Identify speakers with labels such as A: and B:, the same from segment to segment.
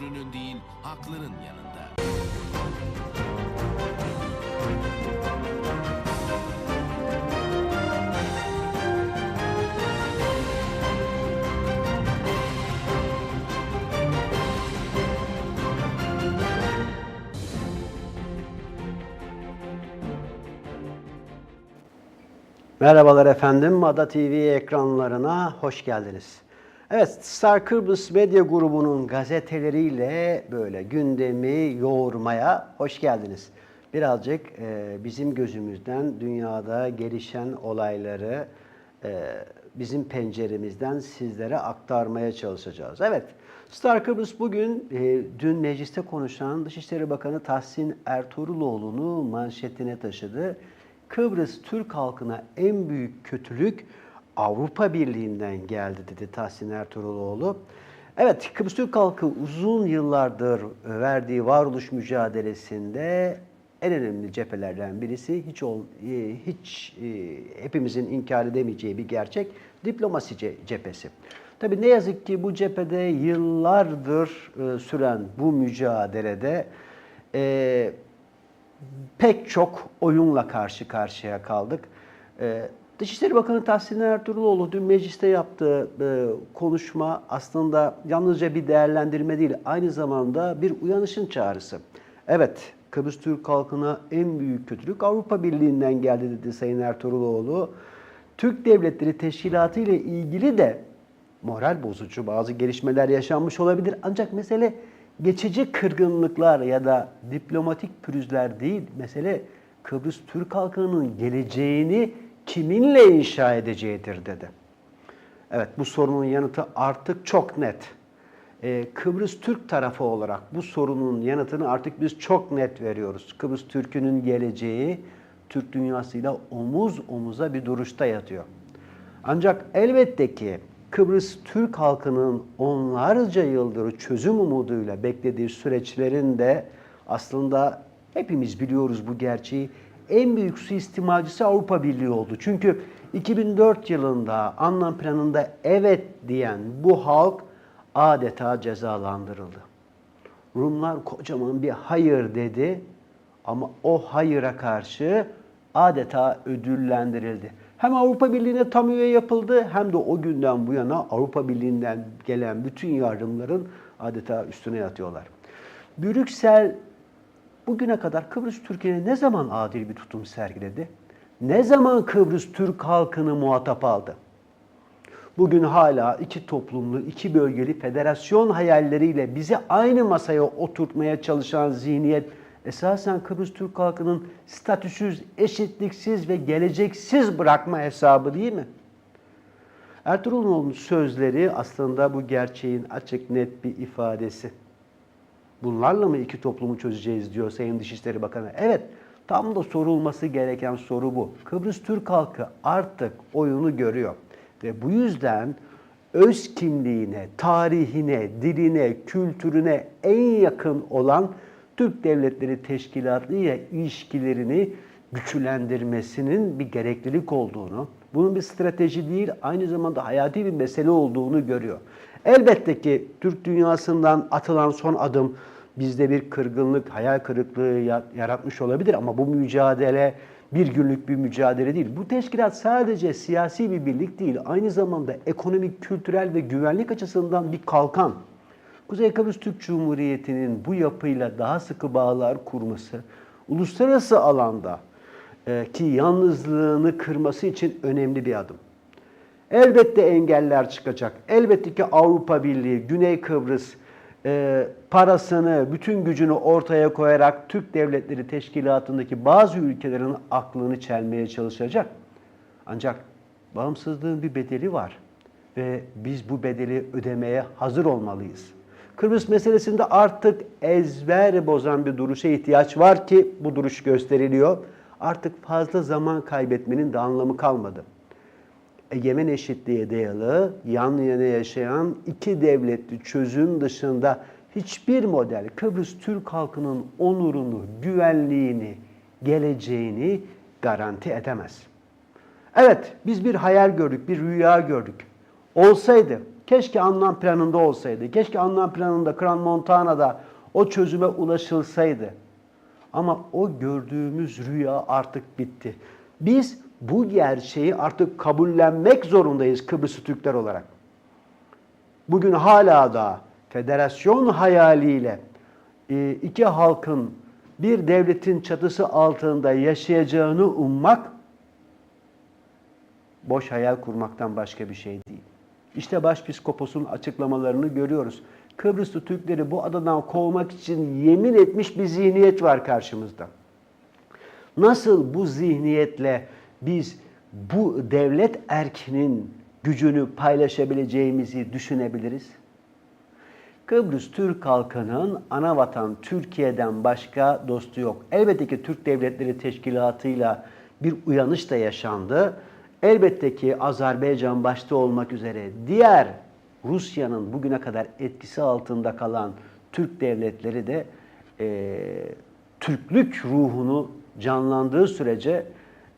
A: Güçlünün değil, haklının yanında.
B: Merhabalar efendim, Ada TV ekranlarına hoş geldiniz. Evet, Star Kıbrıs Medya Grubu'nun gazeteleriyle böyle gündemi yoğurmaya hoş geldiniz. Birazcık e, bizim gözümüzden dünyada gelişen olayları e, bizim penceremizden sizlere aktarmaya çalışacağız. Evet, Star Kıbrıs bugün e, dün mecliste konuşan Dışişleri Bakanı Tahsin Ertuğruloğlu'nu manşetine taşıdı. Kıbrıs Türk halkına en büyük kötülük Avrupa Birliği'nden geldi dedi Tahsin Ertuğruloğlu. Evet, Kıbrıs Türk halkı uzun yıllardır verdiği varoluş mücadelesinde en önemli cephelerden birisi hiç ol, e, hiç e, hepimizin inkar edemeyeceği bir gerçek diplomasi ce- cephesi. Tabii ne yazık ki bu cephede yıllardır e, süren bu mücadelede e, pek çok oyunla karşı karşıya kaldık. Dışişleri Bakanı Tahsin Ertuğruloğlu dün mecliste yaptığı e, konuşma aslında yalnızca bir değerlendirme değil, aynı zamanda bir uyanışın çağrısı. Evet, Kıbrıs Türk halkına en büyük kötülük Avrupa Birliği'nden geldi dedi Sayın Ertuğruloğlu. Türk Devletleri Teşkilatı ile ilgili de moral bozucu bazı gelişmeler yaşanmış olabilir. Ancak mesele geçici kırgınlıklar ya da diplomatik pürüzler değil. Mesele Kıbrıs Türk halkının geleceğini kiminle inşa edeceğidir dedi. Evet bu sorunun yanıtı artık çok net. Ee, Kıbrıs Türk tarafı olarak bu sorunun yanıtını artık biz çok net veriyoruz. Kıbrıs Türk'ünün geleceği Türk dünyasıyla omuz omuza bir duruşta yatıyor. Ancak elbette ki Kıbrıs Türk halkının onlarca yıldır çözüm umuduyla beklediği süreçlerin de aslında hepimiz biliyoruz bu gerçeği. En büyük suistimalcısı Avrupa Birliği oldu. Çünkü 2004 yılında anlam planında evet diyen bu halk adeta cezalandırıldı. Rumlar kocaman bir hayır dedi ama o hayıra karşı adeta ödüllendirildi. Hem Avrupa Birliği'ne tam üye yapıldı hem de o günden bu yana Avrupa Birliği'nden gelen bütün yardımların adeta üstüne yatıyorlar. Brüksel bugüne kadar Kıbrıs Türkiye'ne ne zaman adil bir tutum sergiledi? Ne zaman Kıbrıs Türk halkını muhatap aldı? Bugün hala iki toplumlu, iki bölgeli federasyon hayalleriyle bizi aynı masaya oturtmaya çalışan zihniyet esasen Kıbrıs Türk halkının statüsüz, eşitliksiz ve geleceksiz bırakma hesabı değil mi? Ertuğrul'un sözleri aslında bu gerçeğin açık net bir ifadesi. Bunlarla mı iki toplumu çözeceğiz diyor Sayın Dışişleri Bakanı. Evet, tam da sorulması gereken soru bu. Kıbrıs Türk halkı artık oyunu görüyor. Ve bu yüzden öz kimliğine, tarihine, diline, kültürüne en yakın olan Türk Devletleri Teşkilatı ile ilişkilerini güçlendirmesinin bir gereklilik olduğunu, bunun bir strateji değil, aynı zamanda hayati bir mesele olduğunu görüyor. Elbette ki Türk dünyasından atılan son adım bizde bir kırgınlık, hayal kırıklığı yaratmış olabilir ama bu mücadele bir günlük bir mücadele değil. Bu teşkilat sadece siyasi bir birlik değil, aynı zamanda ekonomik, kültürel ve güvenlik açısından bir kalkan. Kuzey Kıbrıs Türk Cumhuriyeti'nin bu yapıyla daha sıkı bağlar kurması, uluslararası alanda ki yalnızlığını kırması için önemli bir adım. Elbette engeller çıkacak. Elbette ki Avrupa Birliği, Güney Kıbrıs e, parasını, bütün gücünü ortaya koyarak Türk Devletleri Teşkilatı'ndaki bazı ülkelerin aklını çelmeye çalışacak. Ancak bağımsızlığın bir bedeli var ve biz bu bedeli ödemeye hazır olmalıyız. Kıbrıs meselesinde artık ezber bozan bir duruşa ihtiyaç var ki bu duruş gösteriliyor. Artık fazla zaman kaybetmenin de anlamı kalmadı. Egemen eşitliğe dayalı, yan yana yaşayan iki devletli çözüm dışında hiçbir model Kıbrıs Türk halkının onurunu, güvenliğini, geleceğini garanti edemez. Evet, biz bir hayal gördük, bir rüya gördük. Olsaydı Keşke anlam planında olsaydı. Keşke anlam planında Kran Montana'da o çözüme ulaşılsaydı. Ama o gördüğümüz rüya artık bitti. Biz bu gerçeği artık kabullenmek zorundayız Kıbrıs Türkler olarak. Bugün hala da federasyon hayaliyle e, iki halkın bir devletin çatısı altında yaşayacağını ummak boş hayal kurmaktan başka bir şey değil. İşte Başpiskopos'un açıklamalarını görüyoruz. Kıbrıslı Türkleri bu adadan kovmak için yemin etmiş bir zihniyet var karşımızda. Nasıl bu zihniyetle biz bu devlet erkinin gücünü paylaşabileceğimizi düşünebiliriz? Kıbrıs Türk halkının ana vatan Türkiye'den başka dostu yok. Elbette ki Türk Devletleri Teşkilatı'yla bir uyanış da yaşandı. Elbette ki Azerbaycan başta olmak üzere diğer Rusya'nın bugüne kadar etkisi altında kalan Türk devletleri de eee Türklük ruhunu canlandığı sürece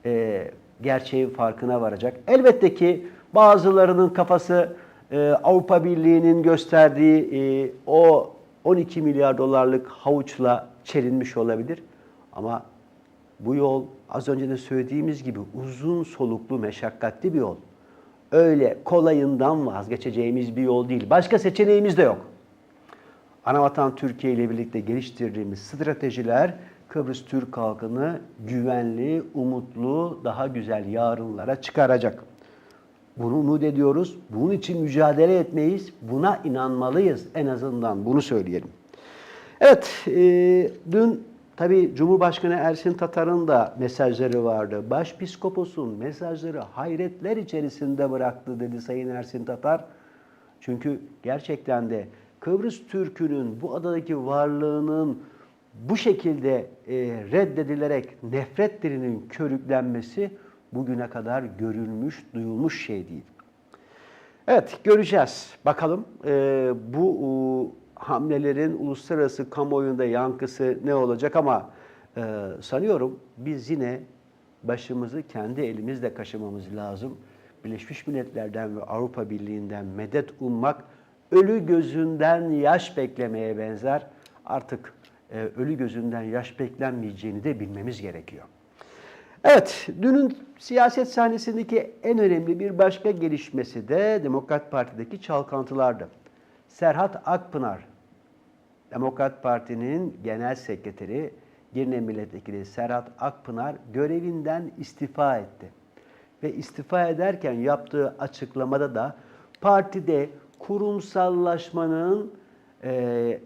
B: e, gerçeğin farkına varacak. Elbette ki bazılarının kafası e, Avrupa Birliği'nin gösterdiği e, o 12 milyar dolarlık havuçla çelinmiş olabilir. Ama bu yol az önce de söylediğimiz gibi uzun soluklu, meşakkatli bir yol. Öyle kolayından vazgeçeceğimiz bir yol değil. Başka seçeneğimiz de yok. Anavatan Türkiye ile birlikte geliştirdiğimiz stratejiler Kıbrıs Türk halkını güvenli, umutlu, daha güzel yarınlara çıkaracak. Bunu umut ediyoruz. Bunun için mücadele etmeyiz. Buna inanmalıyız en azından. Bunu söyleyelim. Evet, e, dün tabii Cumhurbaşkanı Ersin Tatar'ın da mesajları vardı. Başpiskopos'un mesajları hayretler içerisinde bıraktı dedi Sayın Ersin Tatar. Çünkü gerçekten de Kıbrıs Türk'ünün bu adadaki varlığının bu şekilde e, reddedilerek nefret dilinin körüklenmesi bugüne kadar görülmüş, duyulmuş şey değil. Evet, göreceğiz. Bakalım e, bu hamlelerin uluslararası kamuoyunda yankısı ne olacak ama e, sanıyorum biz yine başımızı kendi elimizle kaşımamız lazım. Birleşmiş Milletler'den ve Avrupa Birliği'nden medet ummak ölü gözünden yaş beklemeye benzer. Artık e, ölü gözünden yaş beklenmeyeceğini de bilmemiz gerekiyor. Evet, dünün siyaset sahnesindeki en önemli bir başka gelişmesi de Demokrat Parti'deki çalkantılardı. Serhat Akpınar, Demokrat Parti'nin genel sekreteri, Girne Milletvekili Serhat Akpınar görevinden istifa etti. Ve istifa ederken yaptığı açıklamada da partide kurumsallaşmanın e,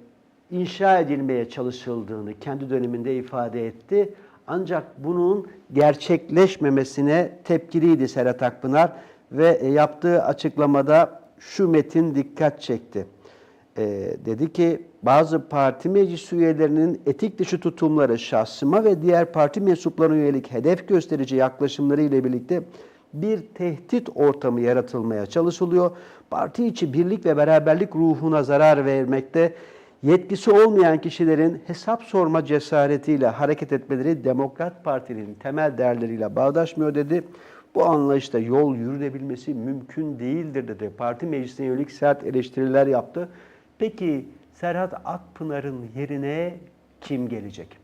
B: inşa edilmeye çalışıldığını kendi döneminde ifade etti. Ancak bunun gerçekleşmemesine tepkiliydi Serhat Akpınar ve e, yaptığı açıklamada şu metin dikkat çekti. E, dedi ki bazı parti meclis üyelerinin etik dışı tutumları şahsıma ve diğer parti mensuplarına yönelik hedef gösterici yaklaşımları ile birlikte bir tehdit ortamı yaratılmaya çalışılıyor. Parti içi birlik ve beraberlik ruhuna zarar vermekte yetkisi olmayan kişilerin hesap sorma cesaretiyle hareket etmeleri Demokrat Parti'nin temel değerleriyle bağdaşmıyor dedi. Bu anlayışta yol yürünebilmesi mümkün değildir dedi. Parti meclisine yönelik sert eleştiriler yaptı. Peki Serhat Akpınar'ın yerine kim gelecek?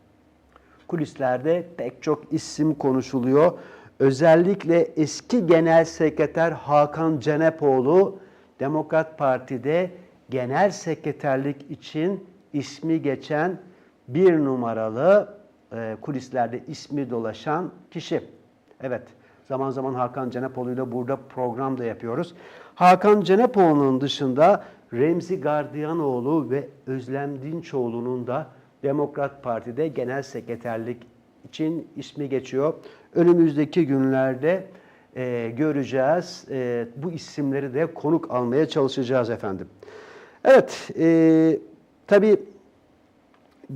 B: Kulislerde pek çok isim konuşuluyor. Özellikle eski Genel Sekreter Hakan Cenepoğlu Demokrat Parti'de genel sekreterlik için ismi geçen bir numaralı e, kulislerde ismi dolaşan kişi. Evet, zaman zaman Hakan Cenepoğlu ile burada program da yapıyoruz. Hakan Cenepoğlu'nun dışında Remzi Gardiyanoğlu ve Özlem Dinçoğlu'nun da Demokrat Parti'de genel sekreterlik için ismi geçiyor. Önümüzdeki günlerde e, göreceğiz. E, bu isimleri de konuk almaya çalışacağız efendim. Evet, e, tabii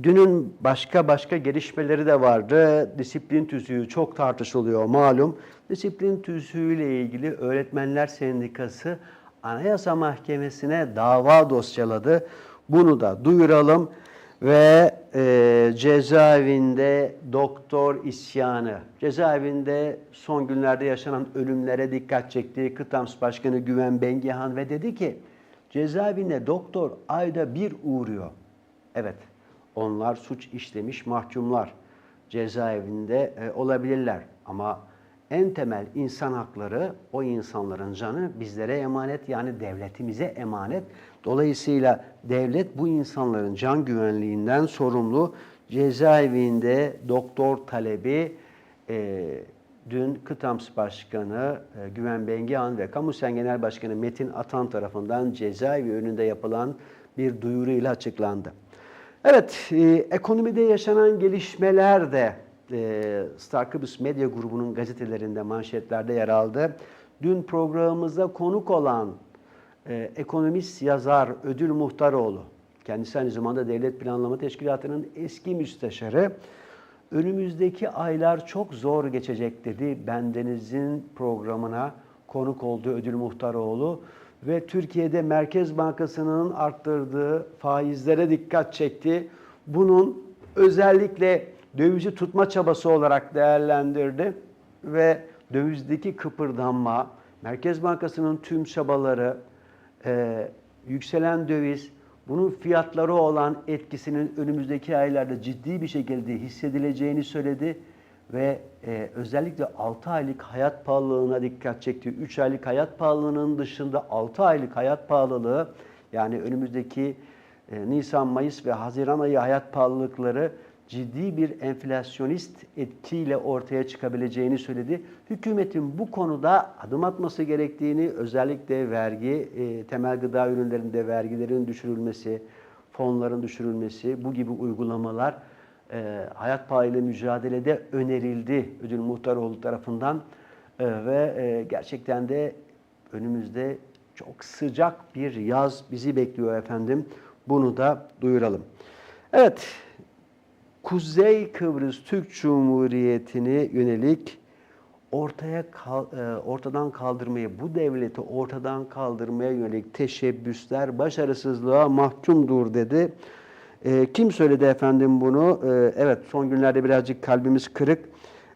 B: dünün başka başka gelişmeleri de vardı. Disiplin tüzüğü çok tartışılıyor malum. Disiplin tüzüğüyle ilgili Öğretmenler Sendikası Anayasa Mahkemesi'ne dava dosyaladı. Bunu da duyuralım ve e, cezaevinde doktor isyanı, cezaevinde son günlerde yaşanan ölümlere dikkat çekti Kıtams Başkanı Güven Bengihan ve dedi ki Cezaevine doktor ayda bir uğruyor. Evet, onlar suç işlemiş mahkumlar. Cezaevinde e, olabilirler ama en temel insan hakları o insanların canı bizlere emanet yani devletimize emanet. Dolayısıyla devlet bu insanların can güvenliğinden sorumlu. Cezaevinde doktor talebi e, dün Kıtams Başkanı e, Güven Bengihan ve Kamusen Genel Başkanı Metin Atan tarafından cezaevi önünde yapılan bir duyuruyla açıklandı. Evet, e, ekonomide yaşanan gelişmeler de e, Star Medya Grubu'nun gazetelerinde, manşetlerde yer aldı. Dün programımızda konuk olan ekonomist yazar Ödül Muhtaroğlu, kendisi aynı zamanda Devlet Planlama Teşkilatı'nın eski müsteşarı, önümüzdeki aylar çok zor geçecek dedi. Bendeniz'in programına konuk olduğu Ödül Muhtaroğlu ve Türkiye'de Merkez Bankası'nın arttırdığı faizlere dikkat çekti. Bunun özellikle dövizi tutma çabası olarak değerlendirdi ve dövizdeki kıpırdanma, Merkez Bankası'nın tüm çabaları, e, yükselen döviz, bunun fiyatları olan etkisinin önümüzdeki aylarda ciddi bir şekilde hissedileceğini söyledi ve e, özellikle 6 aylık hayat pahalılığına dikkat çekti. 3 aylık hayat pahalılığının dışında 6 aylık hayat pahalılığı yani önümüzdeki e, Nisan, Mayıs ve Haziran ayı hayat pahalılıkları ciddi bir enflasyonist etkiyle ortaya çıkabileceğini söyledi. Hükümetin bu konuda adım atması gerektiğini, özellikle vergi, e, temel gıda ürünlerinde vergilerin düşürülmesi, fonların düşürülmesi, bu gibi uygulamalar e, hayat pahalılığıyla mücadelede önerildi Ödül Muhtaroğlu tarafından E, ve e, gerçekten de önümüzde çok sıcak bir yaz bizi bekliyor efendim. Bunu da duyuralım. Evet, Kuzey Kıbrıs Türk Cumhuriyeti'ne yönelik ortaya e, ortadan kaldırmaya, bu devleti ortadan kaldırmaya yönelik teşebbüsler başarısızlığa mahkumdur dedi. E, kim söyledi efendim bunu? E, evet son günlerde birazcık kalbimiz kırık.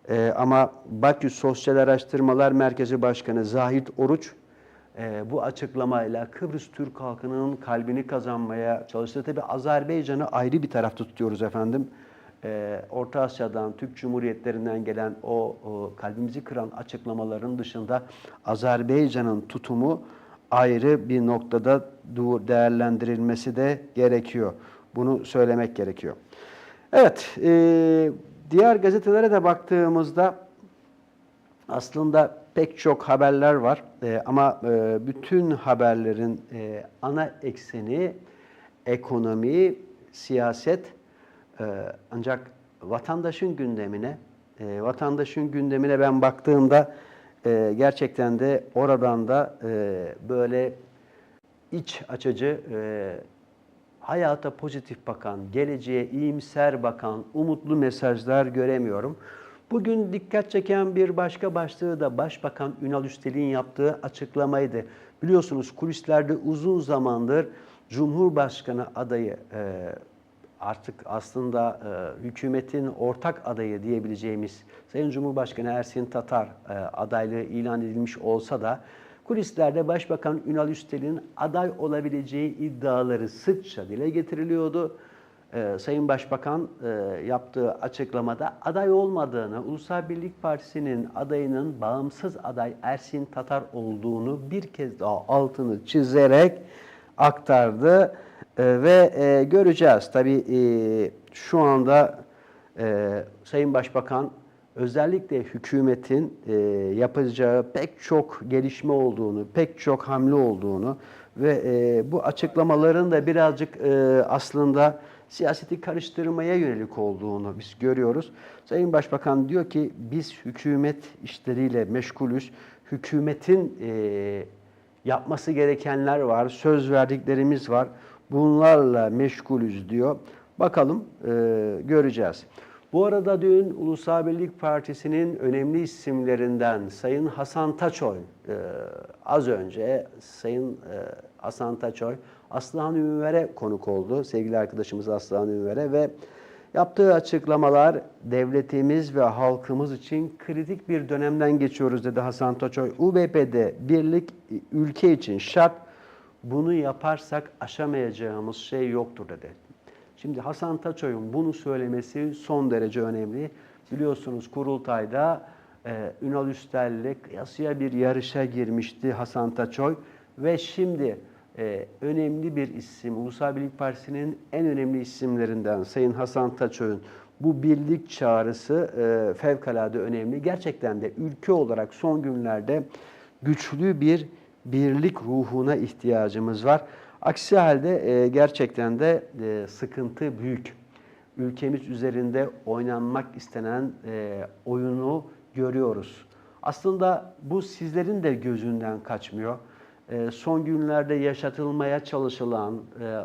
B: E, ama Bakü Sosyal Araştırmalar Merkezi Başkanı Zahit Oruç e, bu açıklamayla Kıbrıs Türk halkının kalbini kazanmaya çalıştı. Tabi Azerbaycan'ı ayrı bir tarafta tutuyoruz efendim. E, Orta Asya'dan, Türk Cumhuriyetlerinden gelen o, o kalbimizi kıran açıklamaların dışında Azerbaycan'ın tutumu ayrı bir noktada değerlendirilmesi de gerekiyor. Bunu söylemek gerekiyor. Evet, e, diğer gazetelere de baktığımızda aslında pek çok haberler var Ee, ama e, bütün haberlerin e, ana ekseni ekonomi, siyaset ancak vatandaşın gündemine, e, vatandaşın gündemine ben baktığımda e, gerçekten de oradan da e, böyle iç açıcı, e, hayata pozitif bakan, geleceğe iyimser bakan, umutlu mesajlar göremiyorum. Bugün dikkat çeken bir başka başlığı da Başbakan Ünal Üstel'in yaptığı açıklamaydı. Biliyorsunuz kulislerde uzun zamandır Cumhurbaşkanı adayı e, artık aslında e, hükümetin ortak adayı diyebileceğimiz Sayın Cumhurbaşkanı Ersin Tatar e, adaylığı ilan edilmiş olsa da kulislerde Başbakan Ünal Üstel'in aday olabileceği iddiaları sıkça dile getiriliyordu. E, Sayın Başbakan e, yaptığı açıklamada aday olmadığını, Ulusal Birlik Partisi'nin adayının bağımsız aday Ersin Tatar olduğunu bir kez daha altını çizerek aktardı. E, ve e, göreceğiz. Tabii e, şu anda e, Sayın Başbakan özellikle hükümetin e, yapacağı pek çok gelişme olduğunu, pek çok hamle olduğunu ve e, bu açıklamaların da birazcık e, aslında siyaseti karıştırmaya yönelik olduğunu biz görüyoruz. Sayın Başbakan diyor ki biz hükümet işleriyle meşgulüz. Hükümetin e, yapması gerekenler var, söz verdiklerimiz var. Bunlarla meşgulüz diyor. Bakalım e, göreceğiz. Bu arada dün Ulusal Birlik Partisi'nin önemli isimlerinden Sayın Hasan Taçoy, e, az önce Sayın e, Hasan Taçoy, Aslıhan Ünver'e konuk oldu. Sevgili arkadaşımız Aslıhan Ünver'e ve yaptığı açıklamalar devletimiz ve halkımız için kritik bir dönemden geçiyoruz dedi Hasan Taçoy. UBP'de birlik ülke için şart Bunu yaparsak aşamayacağımız şey yoktur dedi. Şimdi Hasan Taçoy'un bunu söylemesi son derece önemli. Biliyorsunuz kurultayda e, Ünal Üstel'le kıyasıya bir yarışa girmişti Hasan Taçoy ve şimdi e, önemli bir isim, Ulusal Birlik Partisi'nin en önemli isimlerinden Sayın Hasan Taçoy'un bu birlik çağrısı e, fevkalade önemli. Gerçekten de ülke olarak son günlerde güçlü bir birlik ruhuna ihtiyacımız var. Aksi halde e, gerçekten de e, sıkıntı büyük. Ülkemiz üzerinde oynanmak istenen e, oyunu görüyoruz. Aslında bu sizlerin de gözünden kaçmıyor. E, son günlerde yaşatılmaya çalışılan e,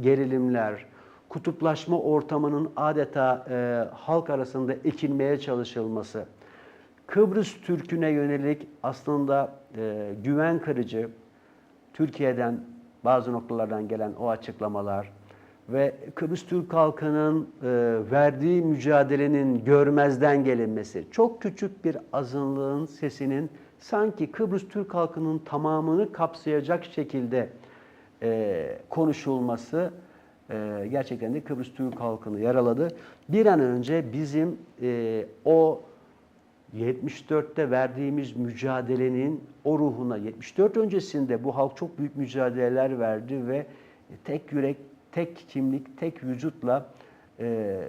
B: gerilimler, kutuplaşma ortamının adeta e, halk arasında ekilmeye çalışılması, Kıbrıs Türk'üne yönelik aslında e, güven kırıcı, Türkiye'den bazı noktalardan gelen o açıklamalar ve Kıbrıs Türk halkının e, verdiği mücadelenin görmezden gelinmesi, çok küçük bir azınlığın sesinin sanki Kıbrıs Türk halkının tamamını kapsayacak şekilde e, konuşulması e, gerçekten de Kıbrıs Türk halkını yaraladı. Bir an önce bizim e, o 74'te verdiğimiz mücadelenin o ruhuna, 74 öncesinde bu halk çok büyük mücadeleler verdi ve tek yürek, tek kimlik, tek vücutla e,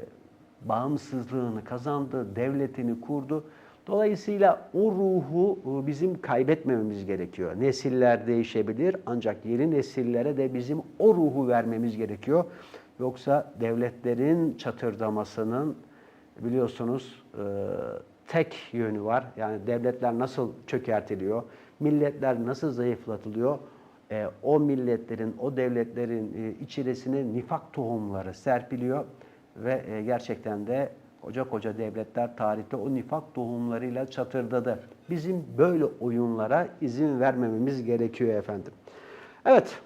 B: bağımsızlığını kazandı, devletini kurdu. Dolayısıyla o ruhu e, bizim kaybetmememiz gerekiyor. Nesiller değişebilir ancak yeni nesillere de bizim o ruhu vermemiz gerekiyor. Yoksa devletlerin çatırdamasının biliyorsunuz e, tek yönü var. Yani devletler nasıl çökertiliyor, milletler nasıl zayıflatılıyor, e, o milletlerin, o devletlerin e, içerisine nifak tohumları serpiliyor ve e, gerçekten de koca koca devletler tarihte o nifak tohumlarıyla çatırdadı. Bizim böyle oyunlara izin vermememiz gerekiyor efendim. Evet,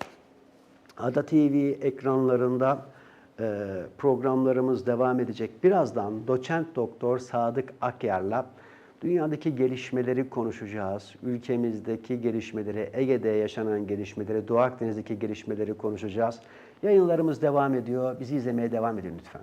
B: Ada TV ekranlarında programlarımız devam edecek. Birazdan doçent doktor Sadık Akyar'la dünyadaki gelişmeleri konuşacağız. Ülkemizdeki gelişmeleri, Ege'de yaşanan gelişmeleri, Doğu Akdeniz'deki gelişmeleri konuşacağız. Yayınlarımız devam ediyor. Bizi izlemeye devam edin lütfen.